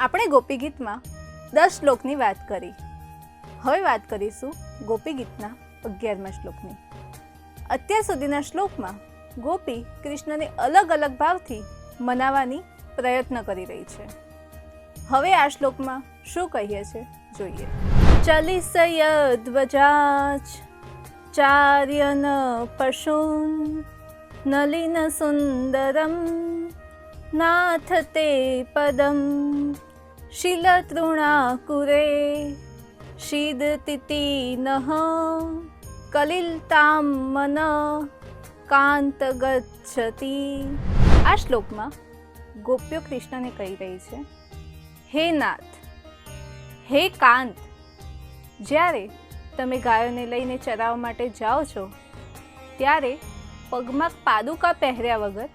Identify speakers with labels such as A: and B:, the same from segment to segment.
A: આપણે ગોપી ગીતમાં દસ શ્લોકની વાત કરી. હવે વાત કરીશું ગોપી ગીતના અગિયારમા શ્લોકની. અત્યાર સુધીના શ્લોકમાં ગોપી કૃષ્ણને અલગ અલગ ભાવથી મનાવવાની પ્રયત્ન કરી રહી છે. હવે આ શ્લોકમાં શું કહીએ છે જોઈએ. ચલિસય ધ્વજાચ ચાર્યન પશુન નલિન સુંદરમ નાથ તે પદમ શિલતૃણાકુરે શીદતિતિ નઃ કલિલતામ મન, કાંત ગચ્છતી। આ શ્લોકમાં ગોપ્યો કૃષ્ણને કહી રહી છે, હે નાથ, હે કાંત, જ્યારે તમે ગાયોને લઈને ચરાવવા માટે જાઓ છો, ત્યારે પગમાં પાદુકા પહેર્યા વગર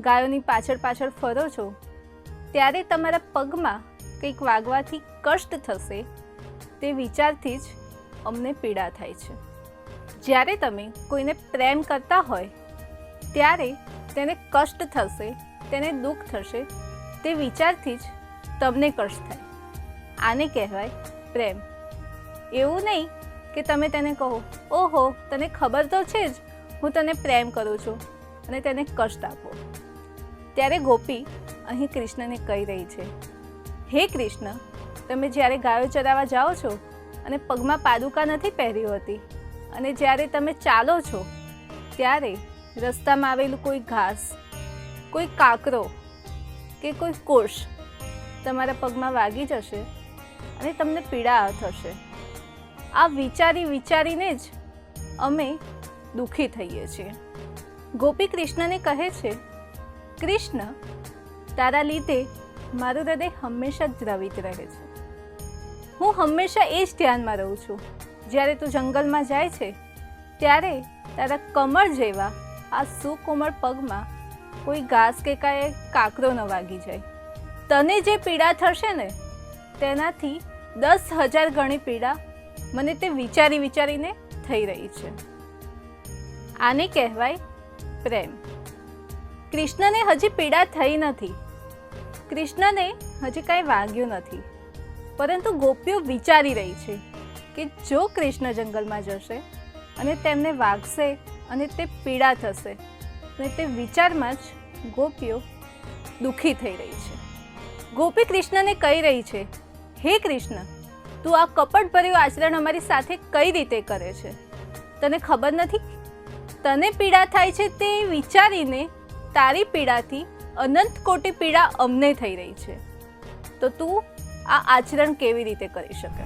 A: ગાયોની પાછળ પાછળ ફરો છો, ત્યારે તમારા પગમાં કંઈક વાગવાથી કષ્ટ થશે તે વિચારથી જ અમને પીડા થાય છે. જ્યારે તમે કોઈને પ્રેમ કરતા હોય, ત્યારે તેને કષ્ટ થશે, તેને દુઃખ થશે, તે વિચારથી જ તમને કષ્ટ થાય. આને કહેવાય પ્રેમ. એવું નહીં કે તમે તેને કહો, ઓહો, તને ખબર તો છે જ, હું તને પ્રેમ કરું છું અને તેને કષ્ટ આપો. ત્યારે ગોપી અહીં કૃષ્ણને કહી રહી છે. હે કૃષ્ણ, તમે જ્યારે ગાયો ચરાવવા જાઓ છો અને પગમાં પાદુકા નથી પહેરી હોતી, અને જ્યારે તમે ચાલો છો, ત્યારે રસ્તામાં આવેલું કોઈ ઘાસ, કોઈ કાકરો કે કોઈ કોષ તમારા પગમાં વાગી જશે અને તમને પીડા થશે. આ વિચારી વિચારીને જ અમે દુઃખી થઈએ છીએ. ગોપી કૃષ્ણને કહે છે, કૃષ્ણ, તારા લીધે મારું હૃદય હંમેશા દ્રવિત રહે છે. હું હંમેશા એ જ ધ્યાનમાં રહું છું. જ્યારે તું જંગલમાં જાય છે, ત્યારે તારા કમર જેવા, આ સુકોમળ પગમાં કોઈ ઘાસ કે કાંઈ કાકરો ન વાગી જાય. તને જે પીડા થશે ને, તેનાથી દસ હજાર ગણી પીડા મને તે વિચારી વિચારીને થઈ રહી છે. આને કહેવાય પ્રેમ. કૃષ્ણને હજી પીડા થઈ નથી. કૃષ્ણને હજી કાંઈ વાગ્યું નથી. પરંતુ ગોપીઓ વિચારી રહી છે કે જો કૃષ્ણ જંગલમાં જશે અને તેમને વાગશે અને તે પીડા થશે, અને તે વિચારમાં જ ગોપીઓ દુઃખી થઈ રહી છે. ગોપી કૃષ્ણને કહી રહી છે, હે કૃષ્ણ, તું આ કપટભર્યું આચરણ અમારી સાથે કઈ રીતે કરે છે? તને ખબર નથી? તને પીડા થાય છે તે વિચારીને તારી પીડાથી અનંત કોટી પીડા અમને થઈ રહી છે. તો તું આ આચરણ કેવી રીતે કરી શકે?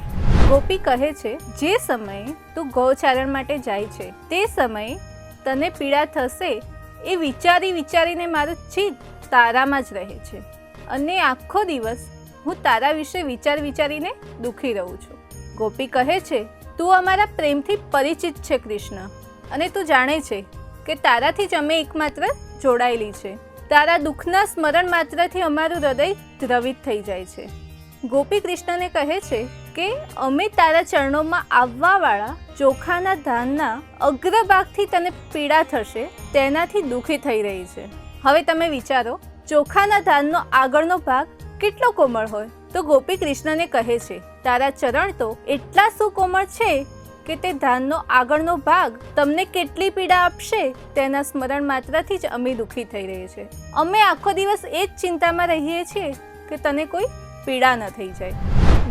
A: ગોપી કહે છે, જે સમયે તું ગૌચારણ માટે જાય છે, તે સમયે તને પીડા થશે એ વિચારી વિચારીને મારું ચિત્ત તારામાં જ રહે છે. અને આખો દિવસ હું તારા વિશે વિચાર વિચારીને દુઃખી રહું છું. ગોપી કહે છે, તું અમારા પ્રેમથી પરિચિત છે, કૃષ્ણ. અને તું જાણે છે કે તારાથી જ અમે એકમાત્ર જોડાયેલી છે. તારા દુઃખના સ્મરણ માત્રથી અમારું હૃદય દ્રવિત થઈ જાય છે. ગોપી કૃષ્ણને કહે છે કે, અમે તારા ચરણોમાં આવવાવાળા ચોખાના ધાનના અગ્રભાગથી તને પીડા થશે, તેનાથી દુઃખી થઈ રહી છે. હવે તમે વિચારો, ચોખાના ધાનનો આગળનો ભાગ કેટલો કોમળ હોય? તો ગોપી કૃષ્ણને કહે છે, તારા ચરણ તો એટલા સુકોમળ છે કે તે ધાનનો આગળનો ભાગ તમને કેટલી પીડા આપશે તેના સ્મરણ માત્રથી જ અમે દુઃખી થઈ રહીએ છીએ. અમે આખો દિવસ એ જ ચિંતામાં રહીએ છીએ કે તને કોઈ પીડા ન થઈ જાય.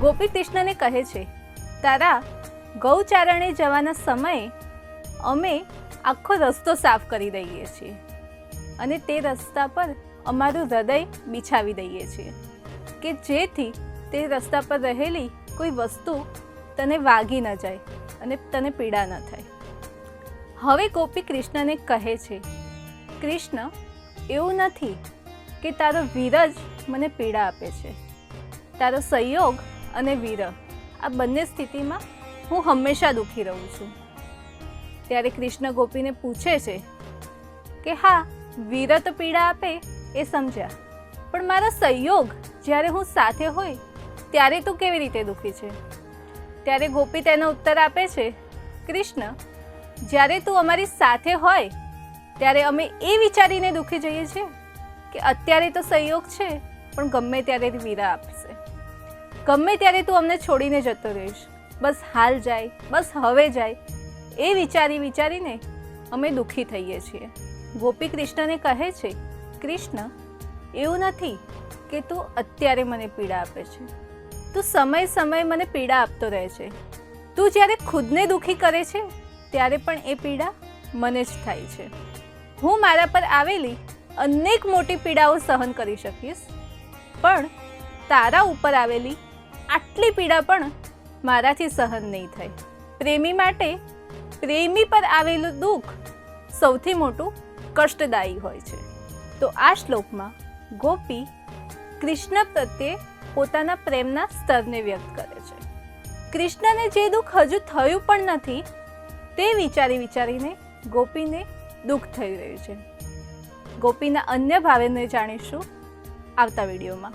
A: ગોપી કૃષ્ણને કહે છે, તારા ગૌચારણે જવાના સમયે અમે આખો રસ્તો સાફ કરી દઈએ છીએ અને તે રસ્તા પર અમારું હૃદય બિછાવી દઈએ છીએ કે જેથી તે રસ્તા પર રહેલી કોઈ વસ્તુ તને વાગી ન જાય અને તને પીડા ન થાય. હવે ગોપી કૃષ્ણને કહે છે, કૃષ્ણ, એવું નથી કે તારો વિરજ મને પીડા આપે છે. તારો સહયોગ અને વિરહ, આ બંને સ્થિતિમાં હું હંમેશા દુઃખી રહું છું. ત્યારે કૃષ્ણ ગોપીને પૂછે છે, કે હા, વિરહ તો પીડા આપે એ સમજ્યા, પણ મારો સંયોગ જ્યારે હું સાથે હોય, ત્યારે તું કેવી રીતે દુઃખી છે? ત્યારે ગોપી તેનો ઉત્તર આપે છે, કૃષ્ણ, જ્યારે તું અમારી સાથે હોય, ત્યારે અમે એ વિચારીને દુઃખી જઈએ છીએ કે અત્યારે તો સંયોગ છે, પણ ગમે ત્યારે વીરા આપશે. ગમે ત્યારે તું અમને છોડીને જતો રહીશ, બસ હાલ જાય, બસ હવે જાય. એ વિચારી વિચારીને અમે દુઃખી થઈએ છીએ. ગોપી કૃષ્ણને કહે છે, કૃષ્ણ, એવું નથી કે તું અત્યારે મને પીડા આપે છે. તું સમય સમય મને પીડા આપતો રહે છે. તું જ્યારે ખુદને દુઃખી કરે છે, ત્યારે પણ એ પીડા મને જ થાય છે. હું મારા પર આવેલી અનેક મોટી પીડાઓ સહન કરી શકીશ, પણ તારા ઉપર આવેલી આટલી પીડા પણ મારાથી સહન નહીં થાય. પ્રેમી માટે પ્રેમી પર આવેલું દુઃખ સૌથી મોટું કષ્ટદાયી હોય છે. તો આ શ્લોકમાં ગોપી કૃષ્ણ પ્રત્યે પોતાના પ્રેમના સ્તરને વ્યક્ત કરે છે. કૃષ્ણને જે દુઃખ હજુ થયું પણ નથી, તે વિચારી વિચારીને ગોપીને દુઃખ થઈ રહ્યું છે. ગોપીના અન્ય ભાવેને જાણીશું આવતા વિડીયોમાં.